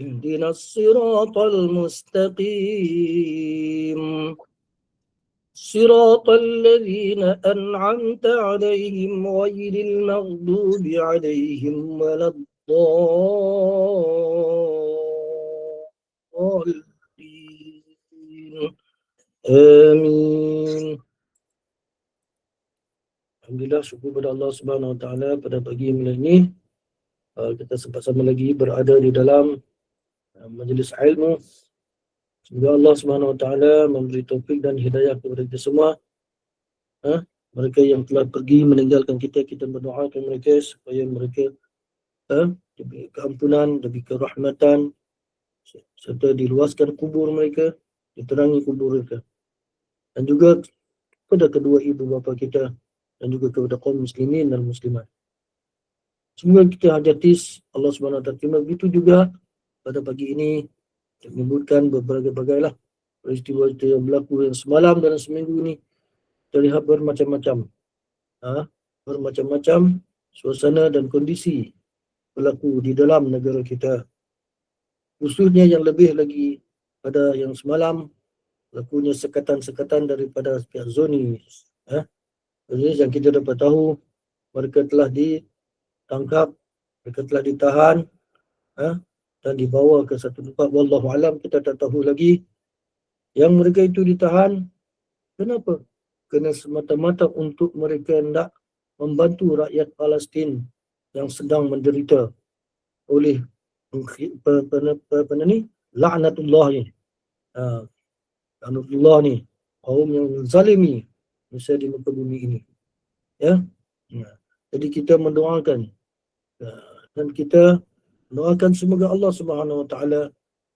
اهدنا الصراط المستقيم صراط الذين أنعمت عليهم غير المغضوب عليهم ولا الضالين آمين Alhamdulillah syukur kepada Allah Subhanahu Wa Taala pada pagi malam ini uh, kita sempat sama lagi berada di dalam uh, majlis ilmu. Semoga Allah Subhanahu Wa Taala memberi taufik dan hidayah kepada kita semua. Uh, mereka yang telah pergi meninggalkan kita, kita berdoa kepada mereka supaya mereka uh, diberi keampunan, diberi kerahmatan serta diluaskan kubur mereka, diterangi kubur mereka. Dan juga kepada kedua ibu bapa kita dan juga kepada kaum muslimin dan muslimat. Semoga kita hajati Allah Subhanahu Wa Taala. Begitu juga pada pagi ini menyebutkan berbagai-bagai lah peristiwa yang berlaku yang semalam dan seminggu ini terlihat bermacam-macam. Ha? Bermacam-macam suasana dan kondisi berlaku di dalam negara kita. Khususnya yang lebih lagi pada yang semalam berlakunya sekatan-sekatan daripada pihak zoni. Ha? Jadi yang kita dapat tahu mereka telah ditangkap, mereka telah ditahan ha, dan dibawa ke satu tempat. Wallahu alam kita tak tahu lagi yang mereka itu ditahan. Kenapa? Kerana semata-mata untuk mereka hendak membantu rakyat Palestin yang sedang menderita oleh apa ni? Laknatullah ni. Ha, laknatullah ni. Kaum yang zalimi Manusia di muka bumi ini. Ya. ya. Jadi kita mendoakan ya. dan kita mendoakan semoga Allah Subhanahu Wa Taala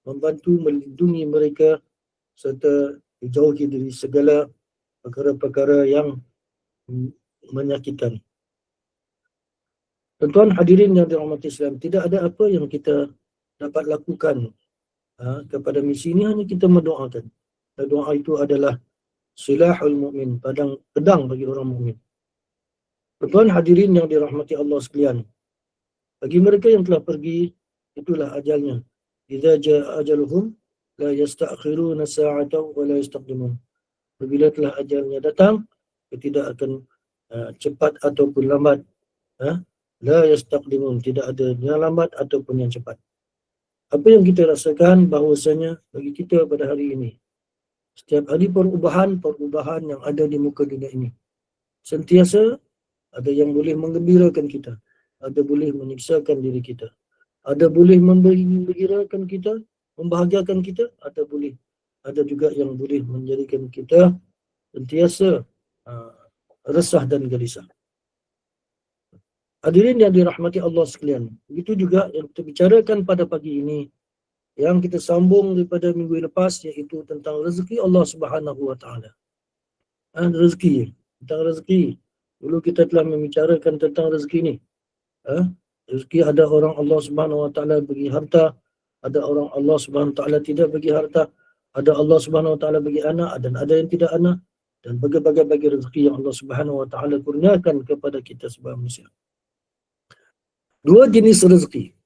membantu melindungi mereka serta dijauhi dari segala perkara-perkara yang menyakitkan. Tuan hadirin yang dirahmati Islam, tidak ada apa yang kita dapat lakukan ha, kepada misi ini hanya kita mendoakan. Dan doa itu adalah silahul mu'min, pedang, pedang bagi orang mukmin. Tuan hadirin yang dirahmati Allah sekalian. Bagi mereka yang telah pergi, itulah ajalnya. Idza jaa ajaluhum la yasta'khiruna sa'atan wa la yastaqdimun. Apabila telah ajalnya datang, tidak akan uh, cepat ataupun lambat. Ha? La yastaqdimun, tidak ada yang lambat ataupun yang cepat. Apa yang kita rasakan bahawasanya bagi kita pada hari ini, Setiap hari perubahan-perubahan yang ada di muka dunia ini. Sentiasa ada yang boleh menggembirakan kita. Ada boleh menyiksakan diri kita. Ada boleh memberikan kita, membahagiakan kita. Ada boleh. Ada juga yang boleh menjadikan kita sentiasa uh, resah dan gelisah. Hadirin yang dirahmati Allah sekalian. Begitu juga yang kita bicarakan pada pagi ini yang kita sambung daripada minggu lepas iaitu tentang rezeki Allah Subhanahu Wa Taala. Ha, rezeki, tentang rezeki. Dulu kita telah membicarakan tentang rezeki ni. Ha? Rezeki ada orang Allah Subhanahu Wa Taala bagi harta, ada orang Allah Subhanahu Wa Taala tidak bagi harta, ada Allah Subhanahu Wa Taala bagi anak dan ada yang tidak anak dan berbagai bagi rezeki yang Allah Subhanahu Wa Taala kurniakan kepada kita sebagai manusia. Dua jenis rezeki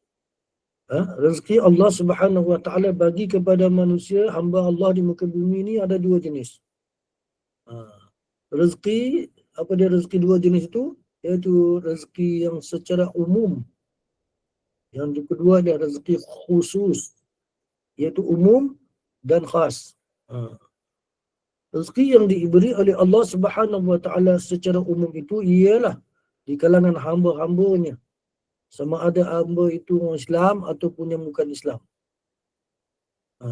ha, rezeki Allah Subhanahu Wa Taala bagi kepada manusia hamba Allah di muka bumi ini ada dua jenis. Ha, rezeki apa dia rezeki dua jenis itu? Iaitu rezeki yang secara umum. Yang kedua dia rezeki khusus. Iaitu umum dan khas. Ha. Rezeki yang diberi oleh Allah Subhanahu Wa Taala secara umum itu ialah di kalangan hamba-hambanya sama ada hamba itu orang Islam ataupun yang bukan Islam. Ha.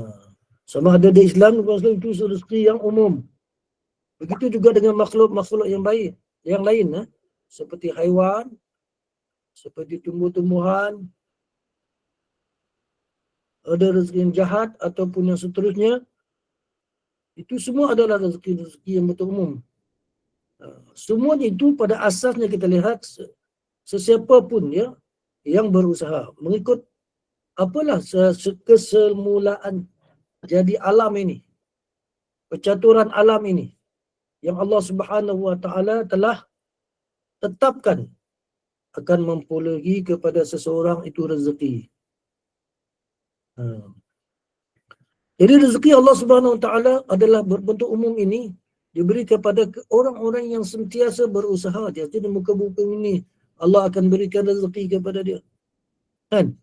Sama ada dia Islam bukan Islam itu rezeki yang umum. Begitu juga dengan makhluk-makhluk yang baik, yang lain ha? Seperti haiwan, seperti tumbuh-tumbuhan, ada rezeki yang jahat ataupun yang seterusnya itu semua adalah rezeki-rezeki yang betul umum. Uh, semuanya itu pada asasnya kita lihat sesiapa pun ya yang berusaha mengikut apalah kesemulaan jadi alam ini percaturan alam ini yang Allah Subhanahu wa taala telah tetapkan akan memperolehi kepada seseorang itu rezeki. Ha. Jadi rezeki Allah Subhanahu Wa Taala adalah berbentuk umum ini diberi kepada orang-orang yang sentiasa berusaha di muka bumi ini Allah akan berikan rezeki kepada dia. Kan?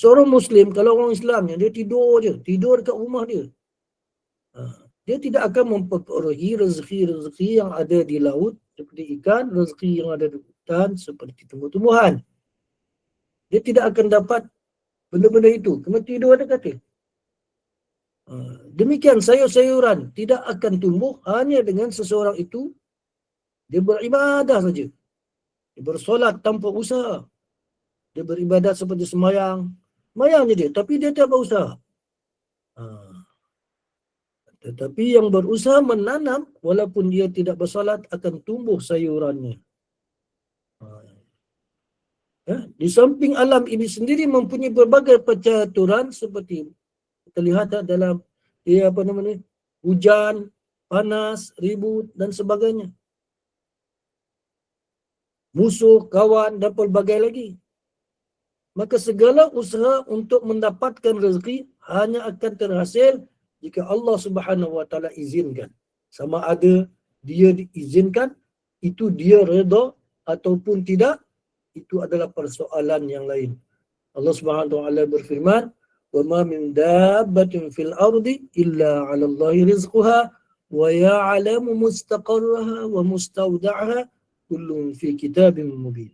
Seorang Muslim kalau orang Islam dia tidur je, tidur dekat rumah dia. Dia tidak akan memperolehi rezeki-rezeki yang ada di laut seperti ikan, rezeki yang ada di hutan seperti tumbuh-tumbuhan. Dia tidak akan dapat benda-benda itu. Cuma tidur ada kata. Ha, demikian sayur-sayuran tidak akan tumbuh hanya dengan seseorang itu dia beribadah saja. Dia bersolat tanpa usaha. Dia beribadah seperti semayang. Semayang je dia. Tapi dia tak berusaha. Ha. Tetapi yang berusaha menanam walaupun dia tidak bersolat akan tumbuh sayurannya. Ha. Ya, di samping alam ini sendiri mempunyai berbagai percaturan seperti kita lihat dalam ya, apa namanya hujan, panas, ribut dan sebagainya. Musuh, kawan dan pelbagai lagi. Maka segala usaha untuk mendapatkan rezeki hanya akan terhasil jika Allah Subhanahu Wa Taala izinkan. Sama ada dia diizinkan itu dia redha ataupun tidak itu adalah persoalan yang lain. Allah Subhanahu Wa Taala berfirman, "Wa ma min dabbatin fil ardi illa 'ala Allah rizquha wa ya'lamu mustaqarraha wa mustawda'aha kullun fi kitabin mubin."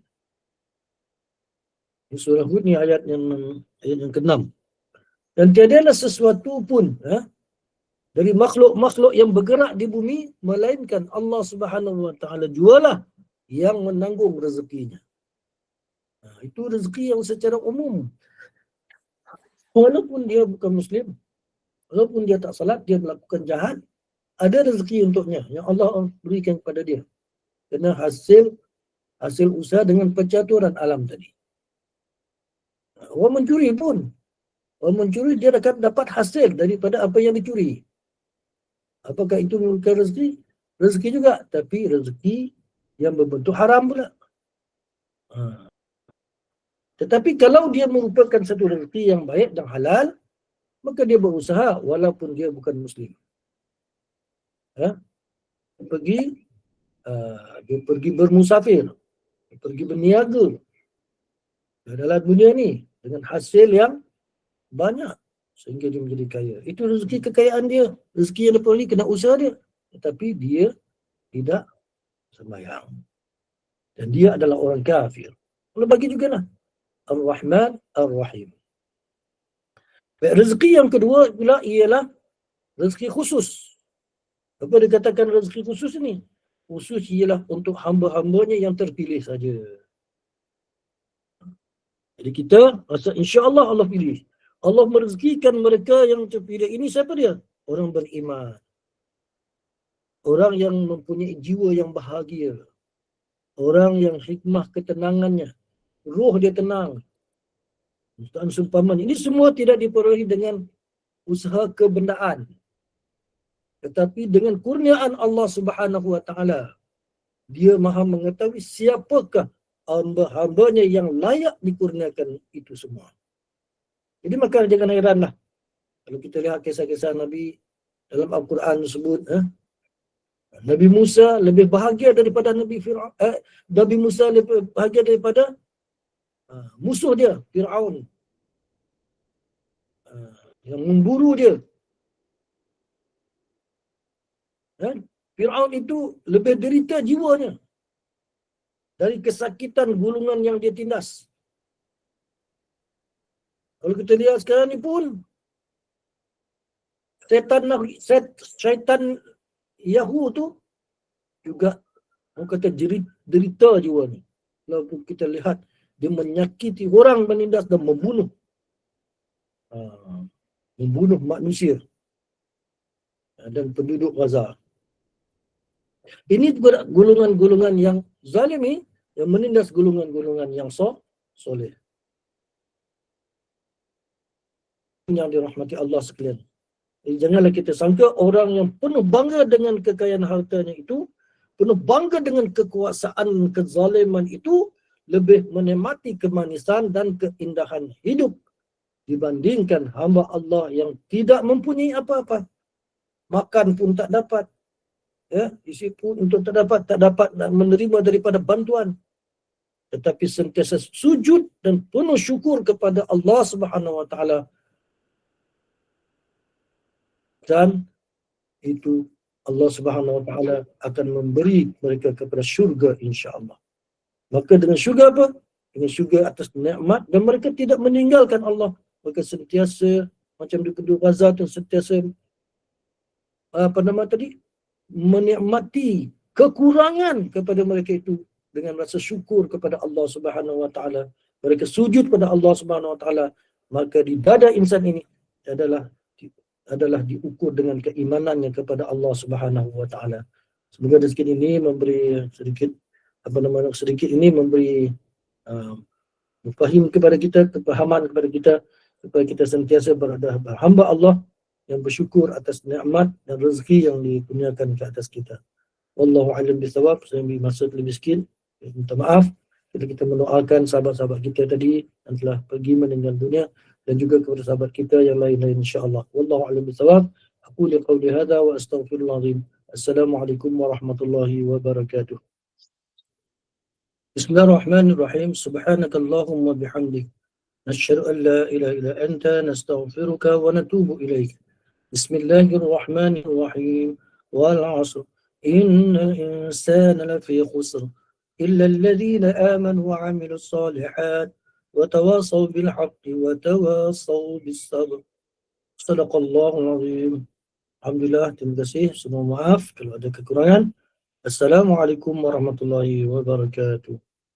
Surah Hud ni ayat yang ayat yang ke-6. Dan tiada sesuatu pun ha, dari makhluk-makhluk yang bergerak di bumi melainkan Allah Subhanahu wa taala jualah yang menanggung rezekinya. Nah, itu rezeki yang secara umum. Walaupun dia bukan muslim, walaupun dia tak salat, dia melakukan jahat, ada rezeki untuknya yang Allah berikan kepada dia. Kena hasil hasil usaha dengan pencaturan alam tadi. Orang mencuri pun, orang mencuri dia akan dapat hasil daripada apa yang dicuri. Apakah itu merupakan rezeki? Rezeki juga, tapi rezeki yang berbentuk haram pula. Ha. Tetapi kalau dia merupakan satu rezeki yang baik dan halal, maka dia berusaha walaupun dia bukan Muslim. Ha? Dia pergi, uh, dia pergi bermusafir, dia pergi berniaga dalam dunia ni dengan hasil yang banyak sehingga dia menjadi kaya. Itu rezeki kekayaan dia. Rezeki yang dia peroleh kena usaha dia. Tetapi dia tidak sembahyang. Dan dia adalah orang kafir. Allah bagi juga lah. Ar-Rahman Ar-Rahim. Rezeki yang kedua pula ialah rezeki khusus. Apa dia katakan rezeki khusus ini? Khusus ialah untuk hamba-hambanya yang terpilih saja. Jadi kita rasa insya Allah Allah pilih. Allah merezekikan mereka yang terpilih ini siapa dia? Orang beriman. Orang yang mempunyai jiwa yang bahagia. Orang yang hikmah ketenangannya. Ruh dia tenang. Ustaz Sumpaman. Ini semua tidak diperolehi dengan usaha kebendaan. Tetapi dengan kurniaan Allah Subhanahu Wa Taala. Dia maha mengetahui siapakah hamba-hambanya yang layak dikurniakan itu semua. Jadi maka jangan heranlah kalau kita lihat kisah-kisah Nabi dalam Al-Quran tersebut, eh, Nabi Musa lebih bahagia daripada Nabi Fir'aun. Eh, Nabi Musa lebih bahagia daripada uh, musuh dia, Fir'aun. Uh, yang memburu dia. Eh, Fir'aun itu lebih derita jiwanya dari kesakitan gulungan yang dia tindas. Kalau kita lihat sekarang ni pun setan set, setan Yahoo tu juga orang kata jerit, derita jiwa ni. Kalau kita lihat dia menyakiti orang menindas dan membunuh. Uh, membunuh manusia dan penduduk Gaza. Ini golongan-golongan yang zalimi yang menindas golongan-golongan yang so, soleh. Yang dirahmati Allah sekalian. Jadi janganlah kita sangka orang yang penuh bangga dengan kekayaan hartanya itu, penuh bangga dengan kekuasaan kezaliman itu, lebih menikmati kemanisan dan keindahan hidup dibandingkan hamba Allah yang tidak mempunyai apa-apa. Makan pun tak dapat. Ya, isi pun untuk tak dapat, tak dapat menerima daripada bantuan. Tetapi sentiasa sujud dan penuh syukur kepada Allah Subhanahu Wa Taala dan itu Allah Subhanahu Wa Taala akan memberi mereka kepada syurga insya-Allah. Maka dengan syurga apa? Dengan syurga atas nikmat dan mereka tidak meninggalkan Allah. Mereka sentiasa macam di kedua Gaza tu sentiasa apa nama tadi? menikmati kekurangan kepada mereka itu dengan rasa syukur kepada Allah Subhanahu Wa Taala. Mereka sujud kepada Allah Subhanahu Wa Taala. Maka di dada insan ini adalah adalah diukur dengan keimanannya kepada Allah Subhanahu wa taala. Semoga sedikit ini memberi sedikit apa nama sedikit ini memberi uh, faham kepada kita, kepahaman kepada kita supaya kita sentiasa berada hamba Allah yang bersyukur atas nikmat dan rezeki yang dikurniakan ke atas kita. Wallahu a'lam bisawab. Saya masa lebih sikit. Minta maaf. Kita kita mendoakan sahabat-sahabat kita tadi yang telah pergi meninggal dunia dan juga kepada sahabat kita yang lain-lain insyaAllah. Wallahu a'lam bishawab. Aku li qawli hadha wa astaghfirullah azim. Assalamualaikum warahmatullahi wabarakatuh. Bismillahirrahmanirrahim. Subhanakallahumma bihamdik. نشهد an la ilaha إلا anta nastaghfiruka wa natubu ilaik. Bismillahirrahmanirrahim. Wal asr. Innal insana lafi khusr. Illa alladhina amanu wa وعملوا الصالحات وتواصوا بالحق وتواصوا بالصبر. صدق الله العظيم. الحمد لله تم كسيه سمو معاف كل السلام عليكم ورحمة الله وبركاته